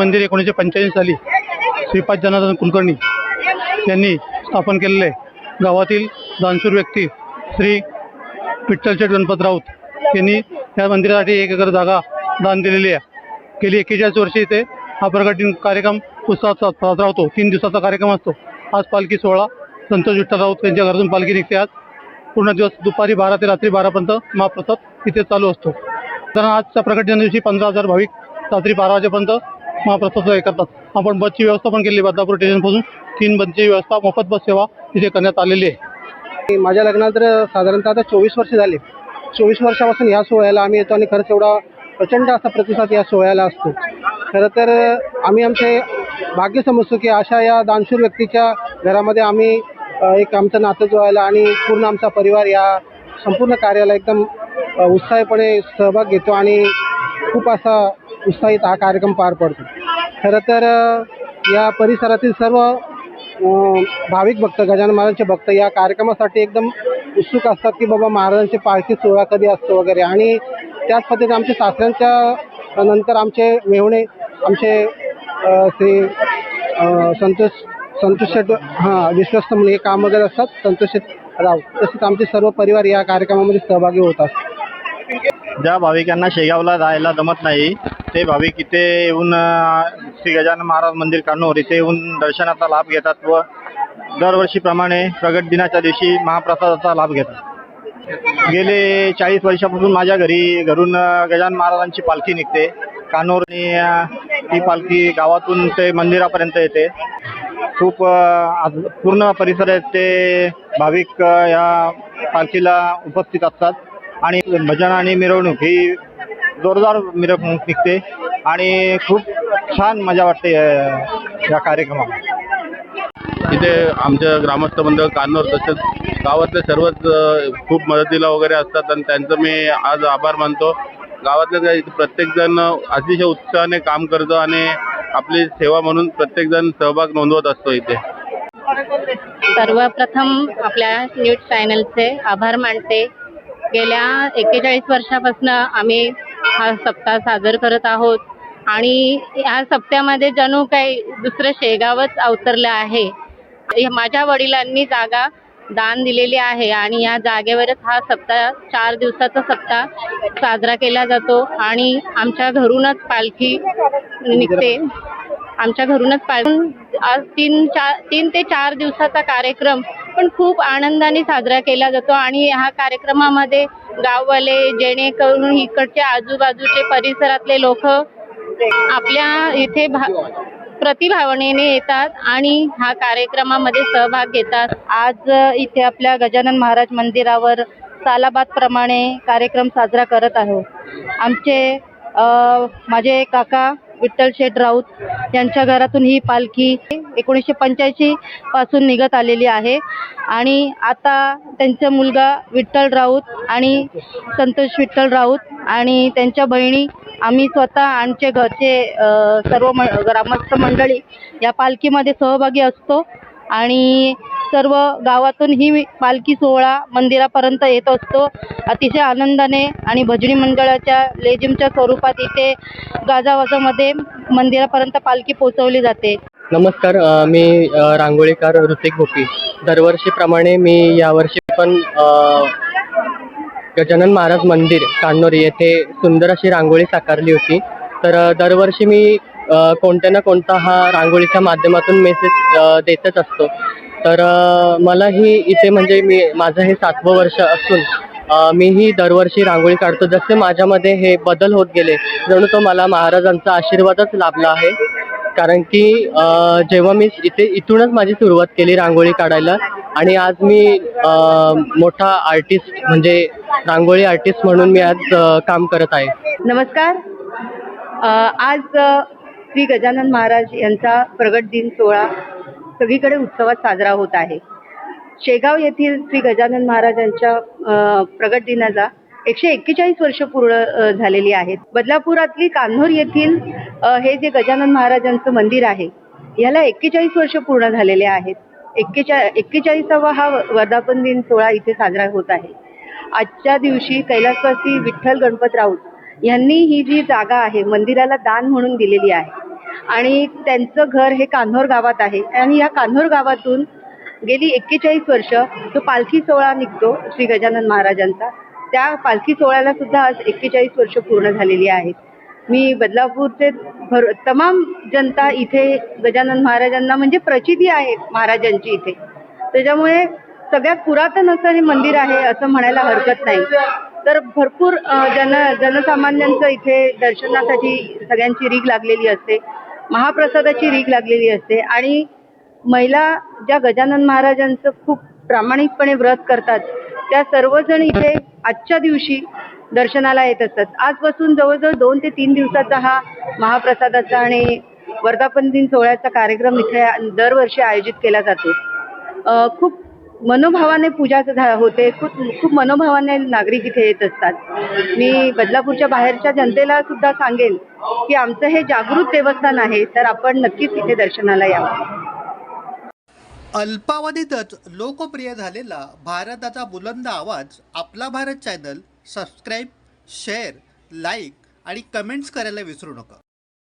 मंदिर एकोणीसशे पंच्याऐंशी साली श्रीपाद जनार्दन कुलकर्णी यांनी स्थापन केलेले गावातील दानशूर व्यक्ती श्री विठ्ठलशेठ गणपत राऊत यांनी या मंदिरासाठी एक एकर जागा दान दिलेली आहे. गेली एक्केचाळीस वर्षी इथे हा प्रगटीन कार्यक्रम उत्साहात साजरा होतो तीन दिवसाचा कार्यक्रम असतो. आज पालखी सोहळा संतोष विठ्ठल राऊत यांच्या घरातून पालखी निघते. आज पूर्ण दिवस दुपारी बारा ते रात्री बारापर्यंत महाप्रसाद इथे चालू असतो. कारण आजच्या प्रकट दिवशी पंधरा हजार भाविक रात्री बारा वाजेपर्यंत महाप्रसाद हे करतात. आपण बसची व्यवस्था पण केली बदलापूर स्टेशनपासून. तीन बसची व्यवस्था मोफत बस सेवा इथे करण्यात आलेली आहे. माझ्या लग्नाला तर साधारणतः आता चोवीस वर्ष झाली. चोवीस वर्षापासून ह्या सोहळ्याला आम्ही येतो आणि खरंच एवढा प्रचंड असा प्रतिसाद या सोहळ्याला असतो. खरं तर आम्ही आमचे भाग्य समजतो की अशा या दानशूर व्यक्तीच्या घरामध्ये आम्ही एक आमचं नातं जोडायला आणि पूर्ण आमचा परिवार या संपूर्ण कार्याला एकदम उत्साहपणे उत्साहीपणे सहभाग घेतो आणि खूप असा उत्साहित हा कार्यक्रम पार पडतो. खरं तर या परिसरातील सर्व भाविक भक्त गजानन महाराजांचे भक्त या कार्यक्रमासाठी एकदम उत्सुक असतात की बाबा महाराजांची पालखी सोहळा कधी असतो वगैरे. आणि त्याच पद्धतीने आमच्या सासऱ्यांच्या नंतर आमचे मेहुणे आमचे श्री संतोष संतोष शेट हां विश्वस्त म्हणून हे काम वगैरे असतात संतोष शेट राव. तसेच आमचे सर्व परिवार या कार्यक्रमामध्ये सहभागी होत असतात. ज्या भाविकांना शेगावला जायला जमत नाही ते भाविक इथे येऊन श्री गजानन महाराज मंदिर कान्होर इथे येऊन दर्शनाचा लाभ घेतात व दरवर्षीप्रमाणे प्रगट दिनाच्या दिवशी महाप्रसादाचा लाभ घेतात. गेले चाळीस वर्षापासून माझ्या घरी घरून गजानन महाराजांची पालखी निघते. कान्होर आणि ती पालखी गावातून ते मंदिरापर्यंत येते. खूप आज पूर्ण परिसरात ते भाविक या पालखीला उपस्थित असतात. आणि भजन आणि मिरवणूक ही जोरदार मिरवणूक निघते आणि खूप छान मजा वाटते या कार्यक्रमात इथे आमच्या ग्रामस्थ मंडळ कान्नोर तसेच गावातले सर्वच खूप मदतीला वगैरे असतात आणि त्यांचं मी आज आभार मानतो. गावातले प्रत्येकजण अतिशय उत्साहाने काम करतो आणि आपली सेवा म्हणून प्रत्येकजण सहभाग नोंदवत असतो इथे. सर्वप्रथम आपल्या न्यूज चॅनलचे आभार मानते. गेल्या एक्केचाळीस वर्षापासून आम्ही हा सप्ताह साजर करत आहोत. आणि ह्या सप्त्यामध्ये जणू काही दुसरं शेगावच अवतरलं आहे. माझ्या वडिलांनी जागा दान दिलेली आहे आणि या जागेवरच हा सप्ताह चार दिवसाचा सप्ताह साजरा केला जातो. आणि आमच्या घरूनच पालखी निघते. आमच्या घरूनच पालखी आज तीन चार तीन ते चार दिवसाचा कार्यक्रम पण खूप आनंदाने साजरा केला जातो आणि ह्या कार्यक्रमामध्ये गाववाले जेणेकरून इकडच्या आजूबाजूचे परिसरातले लोक आपल्या इथे भा प्रतिभावनेने येतात आणि हा कार्यक्रमामध्ये सहभाग घेतात. आज इथे आपल्या गजानन महाराज मंदिरावर सालाबादप्रमाणे कार्यक्रम साजरा करत आहोत. आमचे माझे काका विठ्ठल शेठ राऊत यांच्या घरातून ही पालखी एकोणीसशे पंच्याऐंशी पासून निघत आलेली आहे. आणि आता त्यांचा मुलगा विठ्ठल राऊत आणि संतोष विठ्ठल राऊत आणि त्यांच्या बहिणी आम्ही स्वतः आमचे घरचे सर्व म ग्रामस्थ मंडळी या पालखीमध्ये सहभागी असतो. आणि सर्व गावातून ही पालखी सोहळा मंदिरापर्यंत येत असतो. अतिशय आनंदाने आणि भजनी मंडळाच्या लेझिमच्या स्वरूपात इथे गाजावाजामध्ये मंदिरापर्यंत पालखी पोहोचवली जाते. नमस्कार मी रांगोळीकार ऋतिक गोपी दरवर्षीप्रमाणे मी यावर्षी पण गजानन महाराज मंदिर कान्होरी येथे सुंदर अशी रांगोळी साकारली होती. तर दरवर्षी मी कोणत्या ना कोणता हा रांगोळीच्या माध्यमातून मेसेज देतच असतो. तर मलाही इथे म्हणजे मी माझं हे सातवं वर्ष असून मीही दरवर्षी रांगोळी काढतो. जसे माझ्यामध्ये हे बदल होत गेले जणू तो मला महाराजांचा आशीर्वादच लाभला आहे. कारण की जेव्हा मी इथे इथूनच माझी सुरुवात केली रांगोळी काढायला. आणि आज मी मोठा आर्टिस्ट म्हणजे रांगोळी आर्टिस्ट म्हणून मी आज काम करत आहे. नमस्कार. आज श्री गजानन महाराज यांचा प्रगट दिन सोहळा सगळीकडे उत्सवात साजरा होत आहे. शेगाव येथील श्री गजानन महाराजांच्या प्रगट दिनाला एकशे एक्केचाळीस वर्ष पूर्ण झालेली आहेत. बदलापुरातली कान्होर येथील हे जे गजानन महाराजांचं मंदिर आहे याला एक्केचाळीस वर्ष पूर्ण झालेले आहेत. एक्केचा एक्केचाळीसावा हा वर्धापन दिन सोहळा इथे साजरा होत आहे. आजच्या दिवशी कैलासवासी विठ्ठल गणपत राऊत यांनी ही जी जागा आहे मंदिराला दान म्हणून दिलेली आहे. आणि त्यांचं घर हे कान्होर गावात आहे. आणि या कान्होर गावातून गेली एक्केचाळीस वर्ष तो पालखी सोहळा निघतो श्री गजानन महाराजांचा. त्या पालखी सोहळ्याला सुद्धा आज एक्केचाळीस वर्ष पूर्ण झालेली आहेत. मी बदलापूरचे भर तमाम जनता इथे गजानन महाराजांना म्हणजे प्रचिती आहे महाराजांची इथे. त्याच्यामुळे सगळ्यात पुरातन असं हे मंदिर आहे असं म्हणायला हरकत नाही. तर भरपूर जन जनसामान्यांचं इथे दर्शनासाठी सगळ्यांची रीग लागलेली असते. महाप्रसादाची रीग लागलेली असते. आणि महिला ज्या गजानन महाराजांचं खूप प्रामाणिकपणे व्रत करतात त्या सर्वजण इथे आजच्या दिवशी दर्शनाला येत असतात. आजपासून जवळजवळ दोन ते तीन दिवसाचा हा महाप्रसादाचा आणि वर्धापन दिन सोहळ्याचा कार्यक्रम इथे दरवर्षी आयोजित केला जातो. खूप मनोभावाने पूजा झा- होते. खूप खूप मनोभावाने नागरिक इथे येत असतात. मी बदलापूरच्या बाहेरच्या जनतेला सुद्धा सांगेन की आमचं हे जागृत देवस्थान आहे तर आपण नक्कीच इथे दर्शनाला यावं अल्पावधीतच लोकप्रिय झालेला भारताचा बुलंद आवाज आपला Bharat channel subscribe share like आणि कमेंट्स करायला विसरू नका.